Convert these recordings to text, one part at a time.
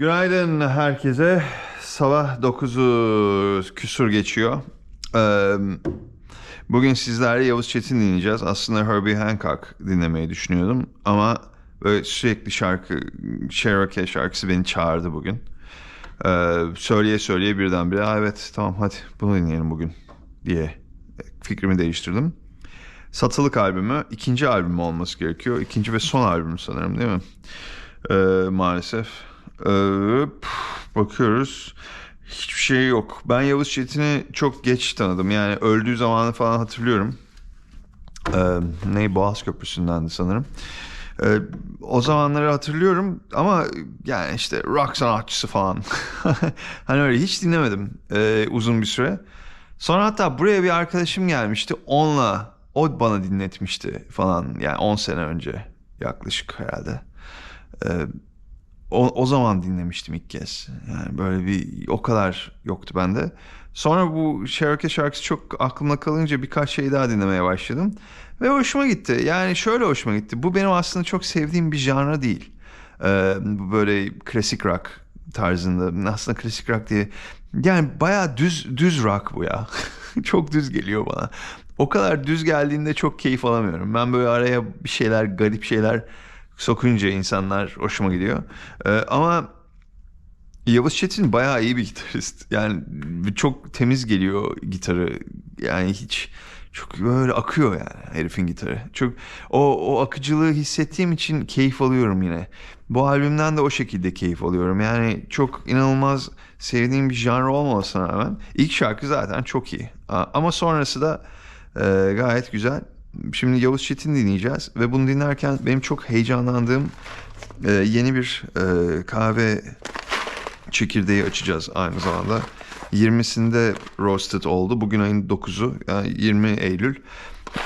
Günaydın herkese. Sabah 9'u küsur geçiyor. Bugün sizlerle Yavuz Çetin dinleyeceğiz. Aslında Herbie Hancock dinlemeyi düşünüyordum. Ama böyle sürekli şarkı, Cherokee şarkısı beni çağırdı bugün. Ee, söyleye söyleye birdenbire "Aa, evet tamam hadi bunu dinleyelim bugün diye fikrimi değiştirdim. Satılık albümü ikinci albüm olması gerekiyor. İkinci ve son albüm sanırım değil mi? Ee, maalesef. Ee, püf, bakıyoruz. Hiçbir şey yok. Ben Yavuz Çetin'i çok geç tanıdım. Yani öldüğü zamanı falan hatırlıyorum. Ee, ne Boğaz Köprüsü'ndendi sanırım. Ee, o zamanları hatırlıyorum ama yani işte rock sanatçısı falan. hani öyle hiç dinlemedim ee, uzun bir süre. Sonra hatta buraya bir arkadaşım gelmişti. Onunla o bana dinletmişti falan. Yani 10 sene önce yaklaşık herhalde. Ee, o, o zaman dinlemiştim ilk kez. Yani böyle bir o kadar yoktu bende. Sonra bu Cherokee şarkısı çok aklımda kalınca birkaç şey daha dinlemeye başladım. Ve hoşuma gitti. Yani şöyle hoşuma gitti. Bu benim aslında çok sevdiğim bir janra değil. Ee, böyle klasik rock tarzında. Aslında klasik rock diye. Yani bayağı düz düz rock bu ya. çok düz geliyor bana. O kadar düz geldiğinde çok keyif alamıyorum. Ben böyle araya bir şeyler, garip şeyler sokunca insanlar hoşuma gidiyor. Ee, ama Yavuz Çetin bayağı iyi bir gitarist. Yani çok temiz geliyor gitarı. Yani hiç çok böyle akıyor yani herifin gitarı. Çok o o akıcılığı hissettiğim için keyif alıyorum yine. Bu albümden de o şekilde keyif alıyorum. Yani çok inanılmaz sevdiğim bir janr olmamasına rağmen ilk şarkı zaten çok iyi. Ama sonrası da e, gayet güzel. Şimdi Yavuz Çetin dinleyeceğiz ve bunu dinlerken benim çok heyecanlandığım e, yeni bir e, kahve çekirdeği açacağız aynı zamanda. 20'sinde roasted oldu. Bugün ayın 9'u yani 20 Eylül.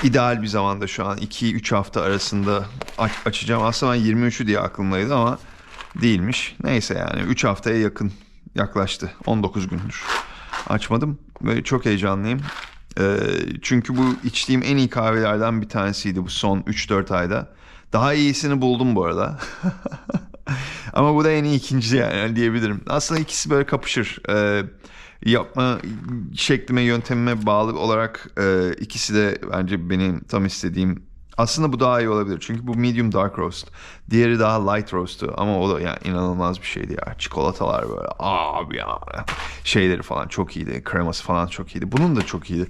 İdeal bir zamanda şu an 2-3 hafta arasında aç- açacağım. Aslında ben 23'ü diye aklımdaydı ama değilmiş. Neyse yani 3 haftaya yakın yaklaştı. 19 gündür. Açmadım. Böyle çok heyecanlıyım. Ee, çünkü bu içtiğim en iyi kahvelerden bir tanesiydi bu son 3-4 ayda. Daha iyisini buldum bu arada. Ama bu da en iyi ikinci yani diyebilirim. Aslında ikisi böyle kapışır. Ee, yapma şeklime, yöntemime bağlı olarak e, ikisi de bence benim tam istediğim. Aslında bu daha iyi olabilir. Çünkü bu medium dark roast. Diğeri daha light roast'tu. Ama o da yani inanılmaz bir şeydi ya. Çikolatalar böyle abi ya. Şeyleri falan çok iyiydi. Kreması falan çok iyiydi. Bunun da çok iyiydi.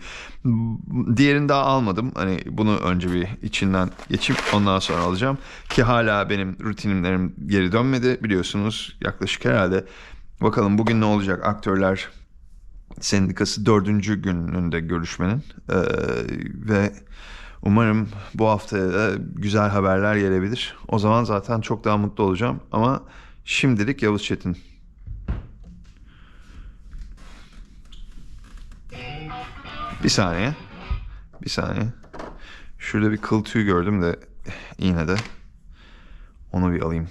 Diğerini daha almadım. Hani bunu önce bir içinden geçip ondan sonra alacağım. Ki hala benim rutinlerim geri dönmedi. Biliyorsunuz yaklaşık herhalde. Bakalım bugün ne olacak? Aktörler Sendikası dördüncü gününde görüşmenin Ee, ve umarım bu hafta da güzel haberler gelebilir. O zaman zaten çok daha mutlu olacağım ama şimdilik Yavuz Çetin. Bir saniye. Bir saniye. Şurada bir kıl tüy gördüm de yine de onu bir alayım.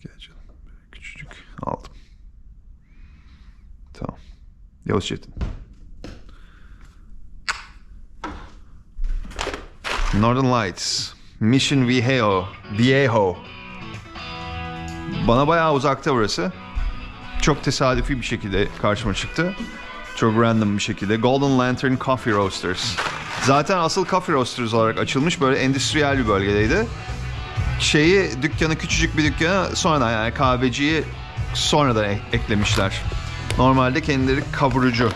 Gel canım. Küçücük aldım. Tamam. Yavuz Çetin. Northern Lights. Mission Viejo. Viejo. Bana bayağı uzakta burası. Çok tesadüfi bir şekilde karşıma çıktı. Çok random bir şekilde. Golden Lantern Coffee Roasters. Zaten asıl Coffee Roasters olarak açılmış böyle endüstriyel bir bölgedeydi. Şeyi dükkanı küçücük bir dükkana sonradan yani kahveciyi sonradan e- eklemişler. Normalde kendileri kavurucu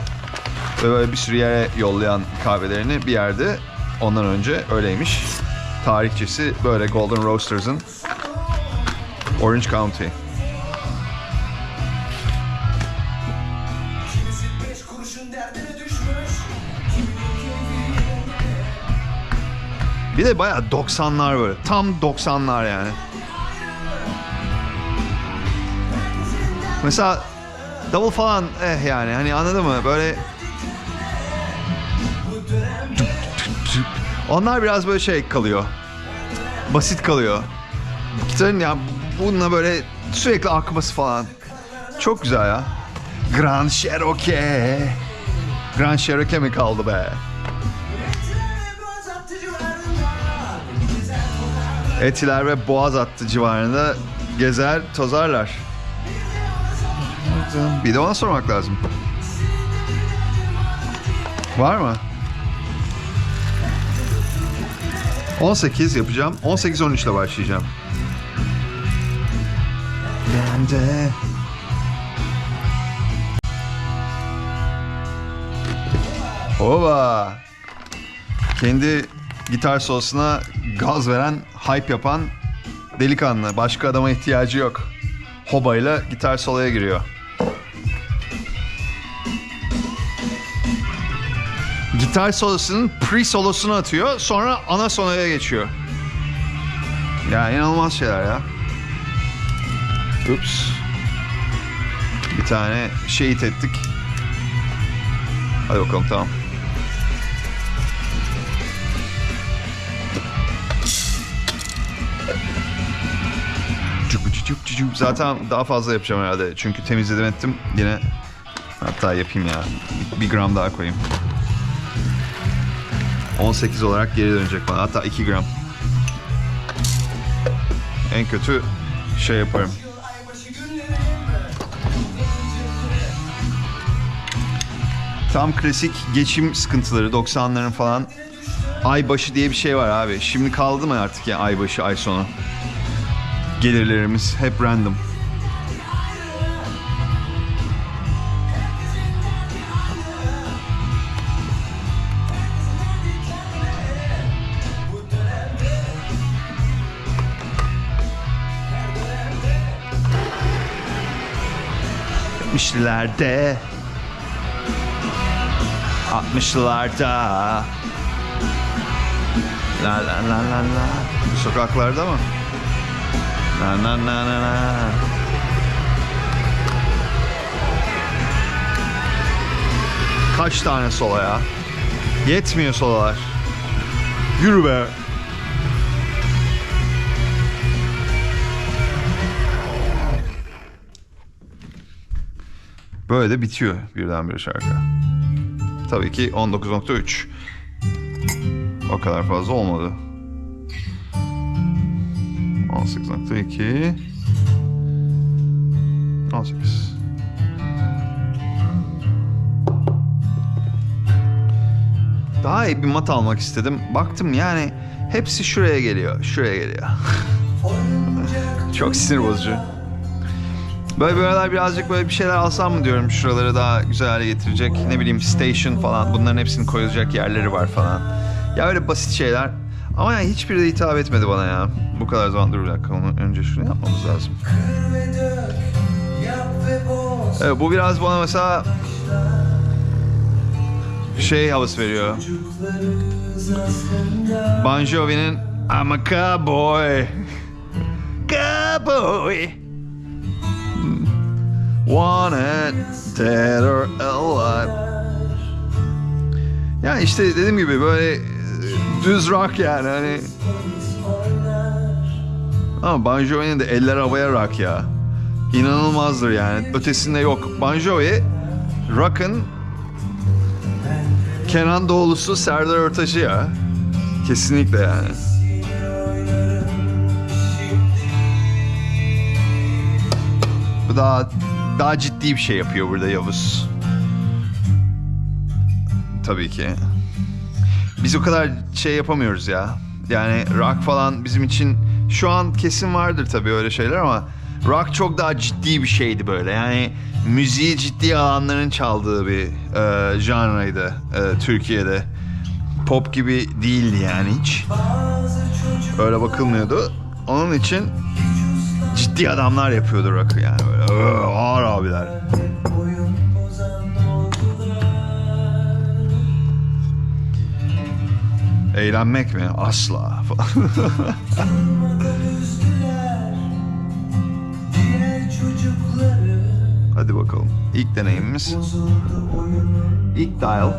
böyle bir sürü yere yollayan kahvelerini bir yerde ondan önce öyleymiş. Tarihçesi böyle Golden Roasters'ın Orange County. Bir de bayağı 90'lar böyle. Tam 90'lar yani. Mesela davul falan eh yani hani anladın mı? Böyle onlar biraz böyle şey kalıyor. Basit kalıyor. Gitarın ya bununla böyle sürekli akması falan. Çok güzel ya. Grand Cherokee. Grand Cherokee mi kaldı be? Etiler ve Boğaz hattı civarında gezer, tozarlar. Bir de ona sormak lazım. Var mı? 18 yapacağım. 18-13 ile başlayacağım. Ben de... Ova! Kendi gitar solosuna gaz veren, hype yapan delikanlı. Başka adama ihtiyacı yok. Hobayla gitar soloya giriyor. Gitar solosunun pre solosunu atıyor. Sonra ana soloya geçiyor. Ya inanılmaz şeyler ya. Ups. Bir tane şehit ettik. Hadi bakalım tamam. Zaten daha fazla yapacağım herhalde. Çünkü temizledim ettim. Yine hatta yapayım ya. Bir gram daha koyayım. 18 olarak geri dönecek bana. Hatta 2 gram. En kötü şey yaparım. Tam klasik geçim sıkıntıları 90'ların falan. Aybaşı diye bir şey var abi. Şimdi kaldı mı artık ya aybaşı ay sonu? Gelirlerimiz hep random. Mişlilerde 60'larda La la la la la Sokaklarda mı? Na na na na na Kaç tane sola ya? Yetmiyor solalar. Yürü be. Böyle de bitiyor birdenbire şarkı. Tabii ki 19.3. O kadar fazla olmadı. 18.2 18 Daha iyi bir mat almak istedim. Baktım yani hepsi şuraya geliyor. Şuraya geliyor. Çok sinir bozucu. Böyle böyle birazcık böyle bir şeyler alsam mı diyorum şuraları daha güzel hale getirecek. Ne bileyim station falan bunların hepsinin koyulacak yerleri var falan. Ya öyle basit şeyler. Ama yani hiçbiri de hitap etmedi bana ya. Bu kadar zaman dur bir dakika onu önce şunu yapmamız lazım. Evet bu biraz bana mesela şey havası veriyor. Bon Jovi'nin I'm a cowboy. Cowboy. Wanted, dead or alive. Ya işte dediğim gibi böyle e, düz rock yani hani. Ama Bon Jovi'nin de eller havaya rock ya. İnanılmazdır yani. Ötesinde yok. Bon Jovi rock'ın Kenan Doğulusu Serdar Ortaç'ı ya. Kesinlikle yani. Bu daha daha ciddi bir şey yapıyor burada Yavuz. Tabii ki. Biz o kadar şey yapamıyoruz ya. Yani rock falan bizim için şu an kesin vardır tabii öyle şeyler ama rock çok daha ciddi bir şeydi böyle. Yani müziği ciddi alanların çaldığı bir e, janraydı e, Türkiye'de. Pop gibi değildi yani hiç. Öyle bakılmıyordu. Onun için ciddi adamlar yapıyordu rock'ı yani böyle "Ö, ağır abiler. Eğlenmek mi? Asla. Hadi bakalım. İlk deneyimimiz. İlk dial.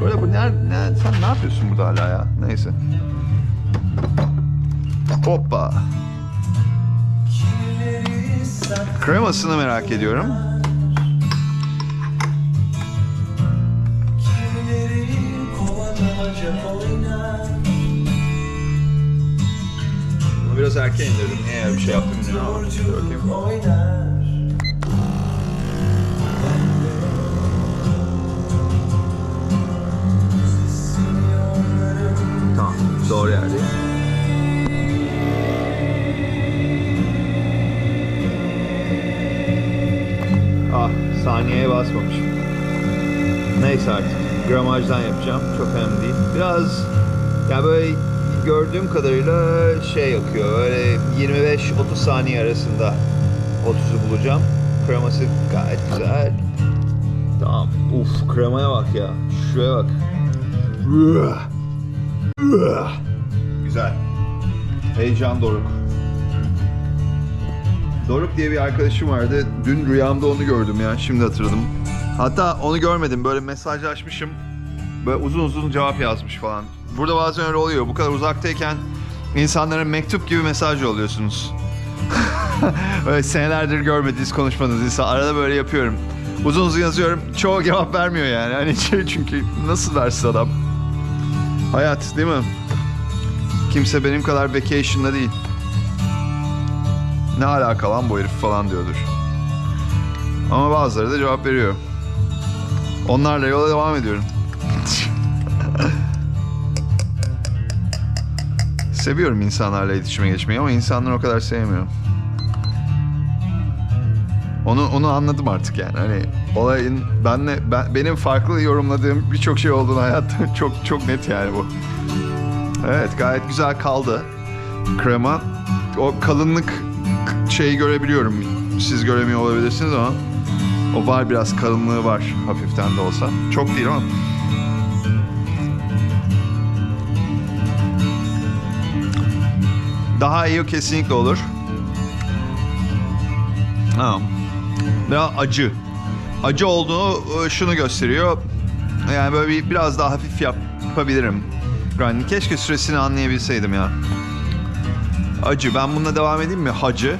Böyle bu ne, ne, sen ne yapıyorsun burada hala ya? Neyse. Hoppa. Kremasını merak ediyorum. Onu biraz erken indirdim. Niye bir şey yaptım bilmiyorum. Dur bakayım. Tamam. Doğru yerdeyim. Ah saniyeye basmamışım. Neyse artık. Gramajdan yapacağım. Çok önemli değil. Biraz ya böyle gördüğüm kadarıyla şey yakıyor. Böyle 25-30 saniye arasında 30'u bulacağım. Kreması gayet güzel. Tamam. Uf kremaya bak ya. Şuraya bak. Güzel. Heyecan Doruk. Doruk diye bir arkadaşım vardı. Dün rüyamda onu gördüm ya. Şimdi hatırladım. Hatta onu görmedim. Böyle mesajlaşmışım. Böyle uzun uzun cevap yazmış falan. Burada bazen öyle oluyor. Bu kadar uzaktayken insanlara mektup gibi mesaj yolluyorsunuz. böyle senelerdir görmediğiniz, konuşmadığınız insan. Arada böyle yapıyorum. Uzun uzun yazıyorum. Çoğu cevap vermiyor yani. Hani şey çünkü nasıl versin adam? Hayat değil mi? Kimse benim kadar vacation'da değil. Ne alaka lan bu herif falan diyordur. Ama bazıları da cevap veriyor. Onlarla yola devam ediyorum. Seviyorum insanlarla iletişime geçmeyi ama insanlar o kadar sevmiyor. Onu onu anladım artık yani. Hani olayın benle ben, benim farklı yorumladığım birçok şey olduğunu hayatta çok çok net yani bu. Evet gayet güzel kaldı. Krema. O kalınlık şeyi görebiliyorum. Siz göremiyor olabilirsiniz ama o var biraz kalınlığı var hafiften de olsa. Çok değil ama. Daha iyi kesinlikle olur. Tamam. Daha acı. Acı olduğunu e, şunu gösteriyor. Yani böyle bir, biraz daha hafif yapabilirim. Yani keşke süresini anlayabilseydim ya. Acı. Ben bununla devam edeyim mi? Hacı.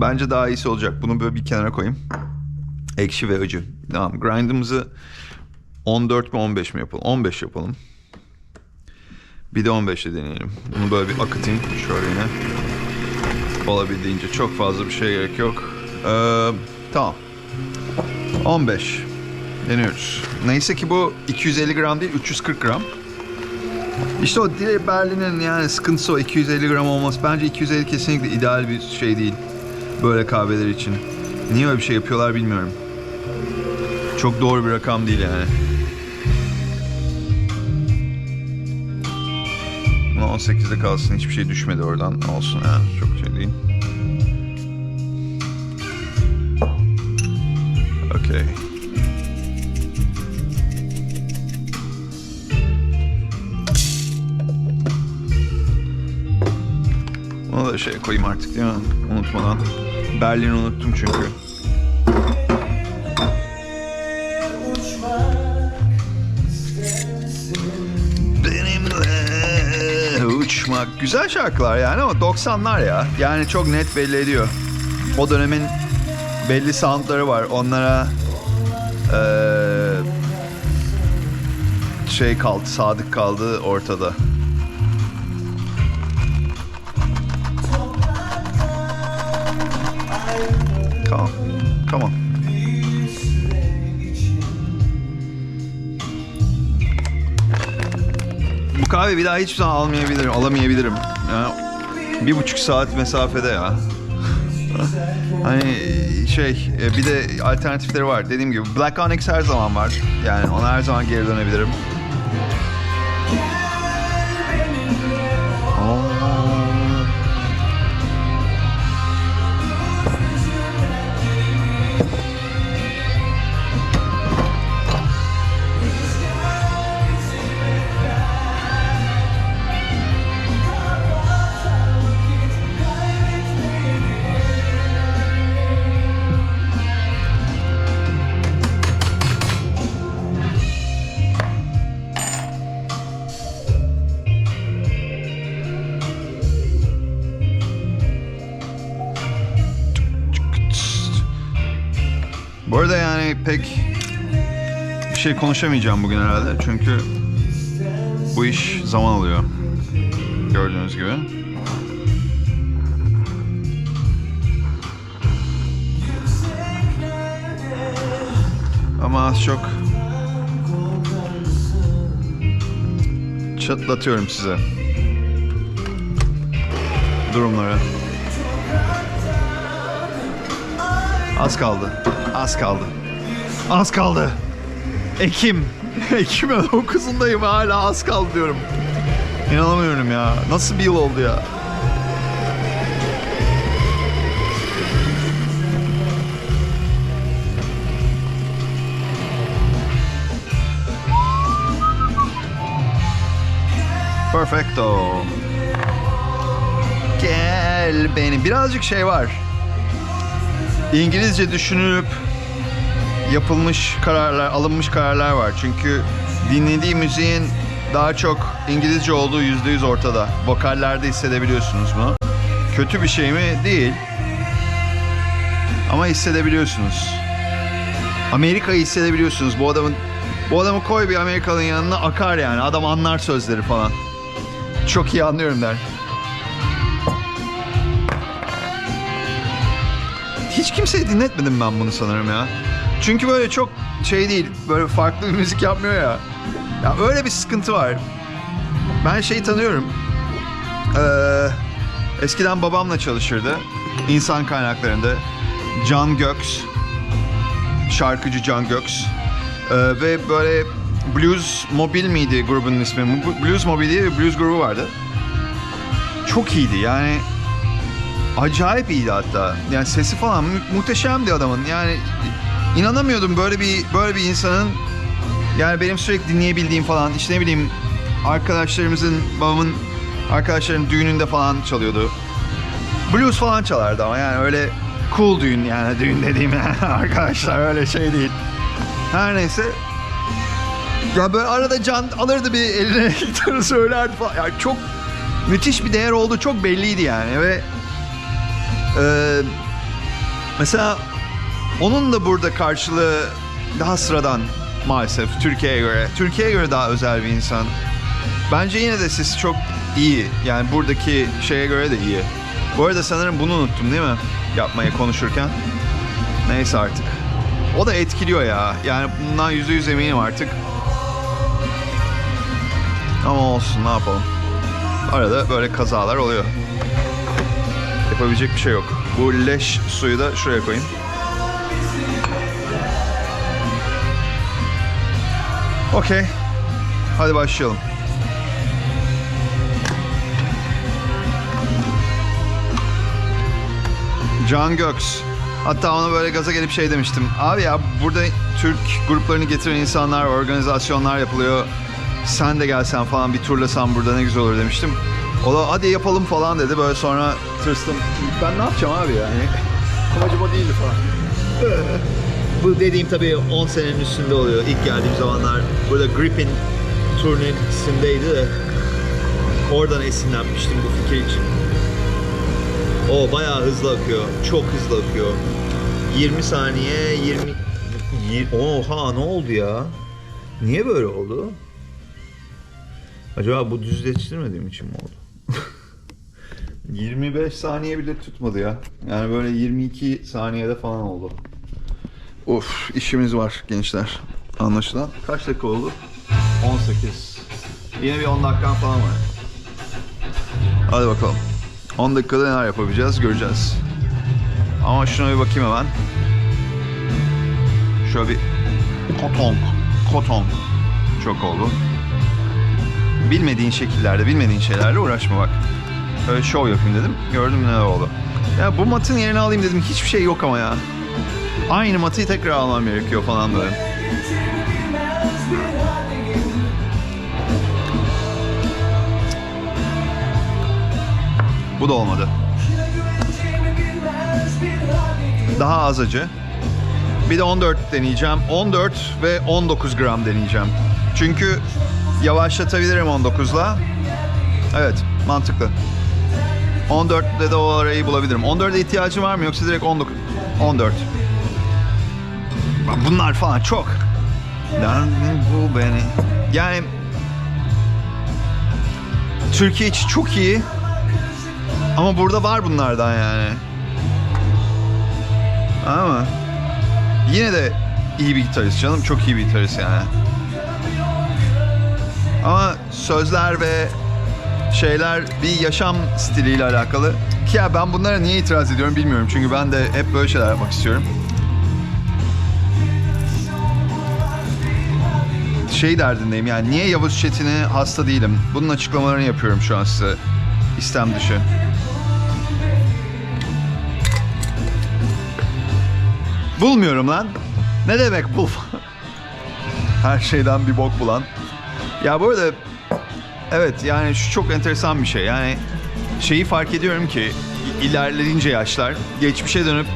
Bence daha iyisi olacak. Bunu böyle bir kenara koyayım. Ekşi ve acı. Tamam. Grind'ımızı 14 mi 15 mi yapalım? 15 yapalım. Bir de 15'le deneyelim. Bunu böyle bir akıtayım. Şöyle yine. Olabildiğince çok fazla bir şey gerek yok. Ee, tamam. 15. Deniyoruz. Neyse ki bu 250 gram değil 340 gram. İşte o Dile Berlin'in yani sıkıntısı o 250 gram olması. Bence 250 kesinlikle ideal bir şey değil. Böyle kahveler için. Niye öyle bir şey yapıyorlar bilmiyorum. Çok doğru bir rakam değil yani. Ama 18'de kalsın hiçbir şey düşmedi oradan olsun yani çok şey değil. Okey. Onu da şey koyayım artık değil mi? Unutmadan. Berlin'i unuttum çünkü. Benimle uçmak. Güzel şarkılar yani ama 90'lar ya. Yani çok net belli ediyor. O dönemin belli soundları var. Onlara eee, şey kaldı, sadık kaldı ortada. Kahve bir daha hiçbir zaman almayabilirim, alamayabilirim. Ya, bir buçuk saat mesafede ya. hani şey, e, bir de alternatifleri var. Dediğim gibi Black Onyx her zaman var. Yani ona her zaman geri dönebilirim. Bu arada yani pek bir şey konuşamayacağım bugün herhalde. Çünkü bu iş zaman alıyor. Gördüğünüz gibi. Ama az çok çatlatıyorum size durumları. Az kaldı. Az kaldı. Az kaldı. Ekim. Ekim 9'undayım hala az kaldı diyorum. İnanamıyorum ya. Nasıl bir yıl oldu ya? Perfecto. Gel beni. Birazcık şey var. İngilizce düşünülüp yapılmış kararlar, alınmış kararlar var. Çünkü dinlediği müziğin daha çok İngilizce olduğu yüzde yüz ortada. Vokallerde hissedebiliyorsunuz bunu. Kötü bir şey mi? Değil. Ama hissedebiliyorsunuz. Amerika'yı hissedebiliyorsunuz. Bu adamın bu adamı koy bir Amerikalı'nın yanına akar yani. Adam anlar sözleri falan. Çok iyi anlıyorum der. Hiç kimseye dinletmedim ben bunu sanırım ya. Çünkü böyle çok şey değil, böyle farklı bir müzik yapmıyor ya. Ya öyle bir sıkıntı var. Ben şeyi tanıyorum. Ee, eskiden babamla çalışırdı. İnsan kaynaklarında. Can Göks. Şarkıcı Can Göks. Ee, ve böyle Blues Mobil miydi grubun ismi? Blues Mobil diye bir blues grubu vardı. Çok iyiydi yani acayip iyiydi hatta. Yani sesi falan mu- muhteşemdi adamın. Yani inanamıyordum böyle bir böyle bir insanın yani benim sürekli dinleyebildiğim falan işte ne bileyim arkadaşlarımızın babamın arkadaşlarının düğününde falan çalıyordu. Blues falan çalardı ama yani öyle cool düğün yani düğün dediğim yani arkadaşlar öyle şey değil. Her neyse ya böyle arada can alırdı bir eline gitarı söylerdi falan. Yani çok müthiş bir değer oldu çok belliydi yani ve ee, mesela onun da burada karşılığı daha sıradan maalesef Türkiye'ye göre. Türkiye'ye göre daha özel bir insan. Bence yine de siz çok iyi. Yani buradaki şeye göre de iyi. Bu arada sanırım bunu unuttum değil mi? Yapmaya konuşurken. Neyse artık. O da etkiliyor ya. Yani bundan yüzde yüz eminim artık. Ama olsun ne yapalım. Arada böyle kazalar oluyor. Yapabilecek bir şey yok. Bu leş suyu da şuraya koyayım. Okey. Hadi başlayalım. Can Göks. Hatta ona böyle gaza gelip şey demiştim. Abi ya burada Türk gruplarını getiren insanlar, organizasyonlar yapılıyor. Sen de gelsen falan bir turlasan burada ne güzel olur demiştim. O da hadi yapalım falan dedi. Böyle sonra tırstım. Ben ne yapacağım abi yani? Amacım o değildi falan. Bu dediğim tabii 10 senenin üstünde oluyor. İlk geldiğim zamanlar burada Grip'in turnesindeydi de oradan esinlenmiştim bu fikir için. O bayağı hızlı akıyor. Çok hızlı akıyor. 20 saniye 20 Yir- Oha ne oldu ya? Niye böyle oldu? Acaba bu düzleştirmediğim için mi oldu? 25 saniye bile tutmadı ya. Yani böyle 22 saniyede falan oldu. Of işimiz var gençler. Anlaşılan. Kaç dakika oldu? 18. Yine bir 10 dakikan falan var. Hadi bakalım. 10 dakikada neler yapabileceğiz göreceğiz. Ama şuna bir bakayım hemen. Şöyle bir kotong, kotong. Çok oldu. Bilmediğin şekillerde, bilmediğin şeylerle uğraşma bak. Öyle şov yapayım dedim. Gördüm ne oldu. Ya bu matın yerini alayım dedim. Hiçbir şey yok ama ya. Aynı matıyı tekrar almam gerekiyor falan böyle. Bu da olmadı. Daha az acı. Bir de 14 deneyeceğim. 14 ve 19 gram deneyeceğim. Çünkü yavaşlatabilirim 19'la. Evet, mantıklı. 14'te de o arayı bulabilirim. 14'e ihtiyacım var mı yoksa direkt 19? 14. Bunlar falan çok. Bu beni. Yani Türkiye için çok iyi. Ama burada var bunlardan yani. Ama yine de iyi bir gitarist canım. Çok iyi bir gitarist yani. Ama sözler ve şeyler bir yaşam stiliyle alakalı. Ki ya ben bunlara niye itiraz ediyorum bilmiyorum. Çünkü ben de hep böyle şeyler yapmak istiyorum. Şey derdindeyim yani niye Yavuz Çetin'e hasta değilim? Bunun açıklamalarını yapıyorum şu an size. İstem dışı. Bulmuyorum lan. Ne demek bul? Her şeyden bir bok bulan. Ya bu arada evet yani şu çok enteresan bir şey. Yani şeyi fark ediyorum ki ilerleyince yaşlar geçmişe dönüp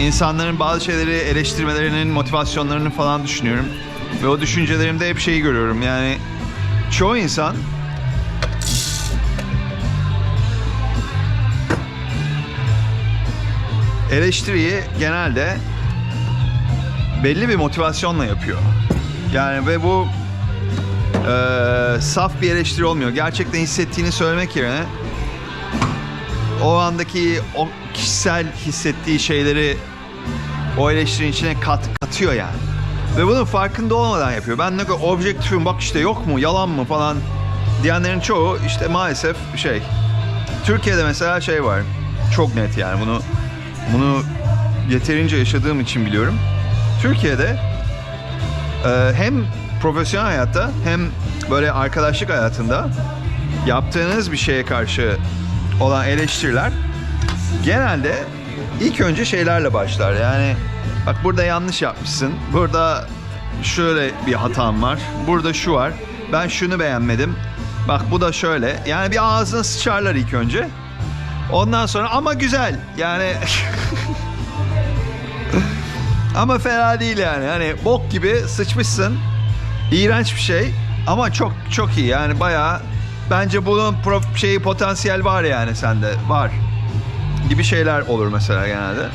insanların bazı şeyleri eleştirmelerinin motivasyonlarını falan düşünüyorum. Ve o düşüncelerimde hep şeyi görüyorum. Yani çoğu insan eleştiriyi genelde belli bir motivasyonla yapıyor. Yani ve bu eee, saf bir eleştiri olmuyor. Gerçekten hissettiğini söylemek yerine o andaki o kişisel hissettiği şeyleri o eleştirinin içine kat, katıyor yani. Ve bunun farkında olmadan yapıyor. Ben ne kadar objektifim bak işte yok mu yalan mı falan diyenlerin çoğu işte maalesef şey. Türkiye'de mesela şey var. Çok net yani bunu bunu yeterince yaşadığım için biliyorum. Türkiye'de e, hem profesyonel hayatta hem böyle arkadaşlık hayatında yaptığınız bir şeye karşı olan eleştiriler genelde ilk önce şeylerle başlar. Yani bak burada yanlış yapmışsın. Burada şöyle bir hatam var. Burada şu var. Ben şunu beğenmedim. Bak bu da şöyle. Yani bir ağzına sıçarlar ilk önce. Ondan sonra ama güzel. Yani ama fena değil yani. Hani bok gibi sıçmışsın. İğrenç bir şey ama çok çok iyi. Yani bayağı bence bunun pro- şeyi potansiyel var yani sende. Var. Gibi şeyler olur mesela genelde.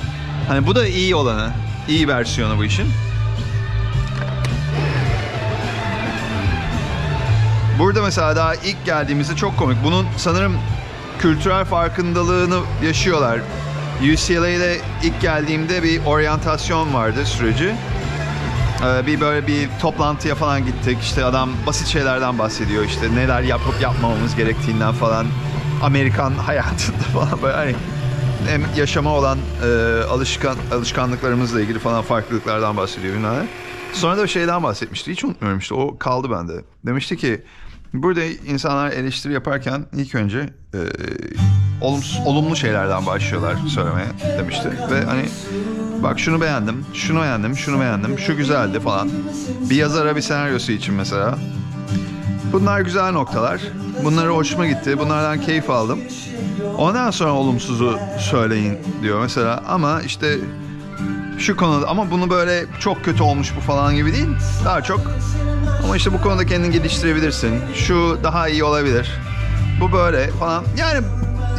Hani bu da iyi olanı. İyi versiyonu bu işin. Burada mesela daha ilk geldiğimizde çok komik. Bunun sanırım kültürel farkındalığını yaşıyorlar. UCLA'de ilk geldiğimde bir oryantasyon vardı süreci. Ee, bir böyle bir toplantıya falan gittik. İşte adam basit şeylerden bahsediyor. İşte neler yapıp yapmamamız gerektiğinden falan. Amerikan hayatında falan böyle hani hem yaşama olan e, alışkan alışkanlıklarımızla ilgili falan farklılıklardan bahsediyor ne. Sonra da şeyden bahsetmişti. Hiç unutmuyorum işte. O kaldı bende. Demişti ki burada insanlar eleştiri yaparken ilk önce e, olumsuz, olumlu şeylerden başlıyorlar söylemeye demişti. Ve hani bak şunu beğendim, şunu beğendim, şunu beğendim, şu güzeldi falan. Bir yazara bir senaryosu için mesela. Bunlar güzel noktalar. Bunları hoşuma gitti. Bunlardan keyif aldım. Ondan sonra olumsuzu söyleyin diyor mesela. Ama işte şu konuda ama bunu böyle çok kötü olmuş bu falan gibi değil. Daha çok ama işte bu konuda kendini geliştirebilirsin. Şu daha iyi olabilir. Bu böyle falan. Yani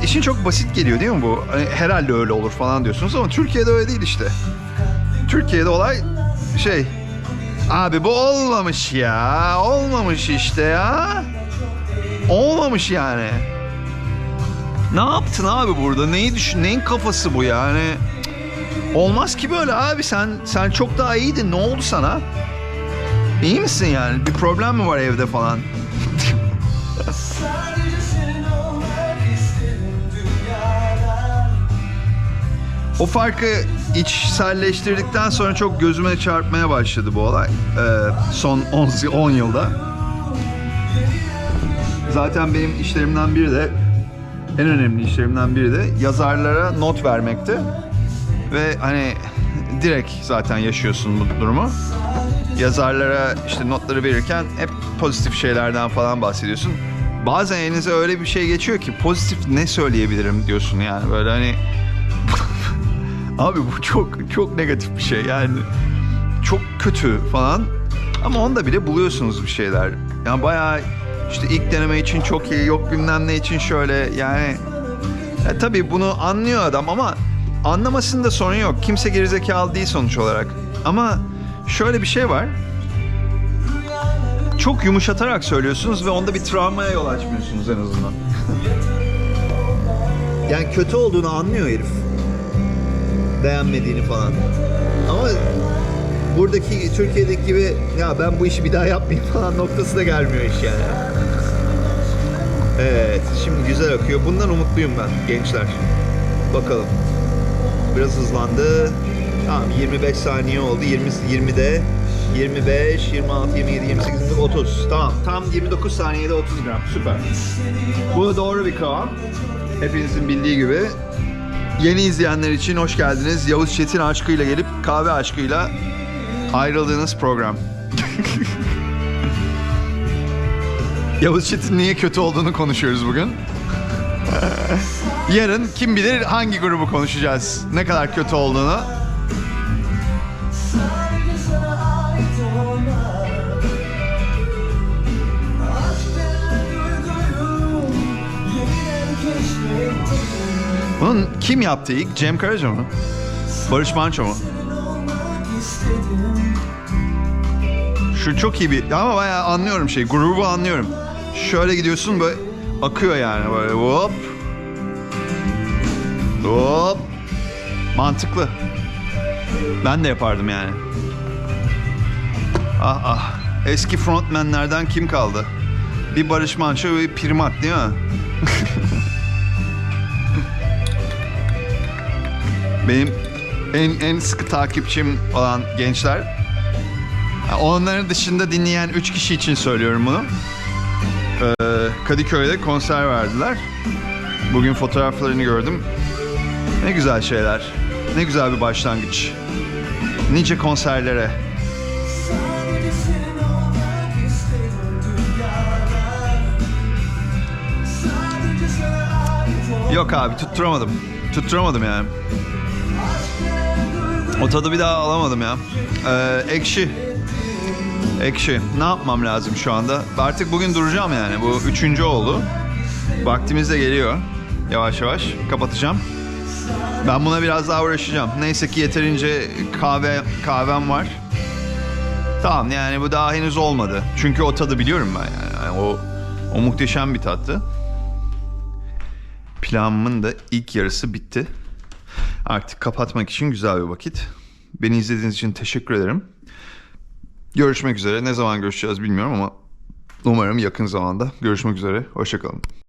işin çok basit geliyor değil mi bu? Hani herhalde öyle olur falan diyorsunuz ama Türkiye'de öyle değil işte. Türkiye'de olay şey Abi bu olmamış ya. Olmamış işte ya. Olmamış yani. Ne yaptın abi burada? Neyi düşün? Neyin kafası bu yani? Olmaz ki böyle abi. Sen sen çok daha iyiydin. Ne oldu sana? İyi misin yani? Bir problem mi var evde falan? O farkı içselleştirdikten sonra çok gözüme çarpmaya başladı bu olay. Ee, son 10, 10 yılda. Zaten benim işlerimden biri de en önemli işlerimden biri de yazarlara not vermekti. Ve hani direkt zaten yaşıyorsun bu durumu. Yazarlara işte notları verirken hep pozitif şeylerden falan bahsediyorsun. Bazen elinize öyle bir şey geçiyor ki pozitif ne söyleyebilirim diyorsun yani böyle hani Abi bu çok çok negatif bir şey yani çok kötü falan ama onda bile buluyorsunuz bir şeyler. Yani bayağı işte ilk deneme için çok iyi yok bilmem ne için şöyle yani e, tabii bunu anlıyor adam ama anlamasında sorun yok. Kimse gerizekalı değil sonuç olarak. Ama şöyle bir şey var. çok yumuşatarak söylüyorsunuz ve onda bir travmaya yol açmıyorsunuz en azından. Yani kötü olduğunu anlıyor herif. Beğenmediğini falan. Ama buradaki Türkiye'deki gibi ya ben bu işi bir daha yapmayayım falan noktası da gelmiyor iş yani. Evet, şimdi güzel akıyor. Bundan umutluyum ben gençler. Bakalım. Biraz hızlandı. Tamam 25 saniye oldu. 20 20'de 25, 26, 27, 28, 29, 30. Tamam. Tam 29 saniyede 30 gram. Süper. Bu doğru bir kıvam. Hepinizin bildiği gibi. Yeni izleyenler için hoş geldiniz. Yavuz Çetin aşkıyla gelip kahve aşkıyla ayrıldığınız program. Yavuz Çetin niye kötü olduğunu konuşuyoruz bugün. Yarın kim bilir hangi grubu konuşacağız. Ne kadar kötü olduğunu. Bunun kim yaptı ilk? Cem Karaca mı? Barış Manço mu? Şu çok iyi bir ama bayağı anlıyorum şey grubu anlıyorum. Şöyle gidiyorsun böyle akıyor yani böyle hop. Hop. Mantıklı. Ben de yapardım yani. Ah ah. Eski frontmenlerden kim kaldı? Bir Barış Manço ve bir Primat değil mi? Benim en en sıkı takipçim olan gençler Onların dışında dinleyen 3 kişi için söylüyorum bunu. Ee, Kadıköy'de konser verdiler. Bugün fotoğraflarını gördüm. Ne güzel şeyler. Ne güzel bir başlangıç. Nice konserlere. Yok abi tutturamadım. Tutturamadım yani. O tadı bir daha alamadım ya. Ee, ekşi. Ekşi. Ne yapmam lazım şu anda? Artık bugün duracağım yani. Bu üçüncü oldu. Vaktimiz de geliyor. Yavaş yavaş kapatacağım. Ben buna biraz daha uğraşacağım. Neyse ki yeterince kahve kahvem var. Tamam yani bu daha henüz olmadı. Çünkü o tadı biliyorum ben yani. Yani o o muhteşem bir tattı. Planımın da ilk yarısı bitti. Artık kapatmak için güzel bir vakit. Beni izlediğiniz için teşekkür ederim. Görüşmek üzere. Ne zaman görüşeceğiz bilmiyorum ama umarım yakın zamanda. Görüşmek üzere. Hoşçakalın.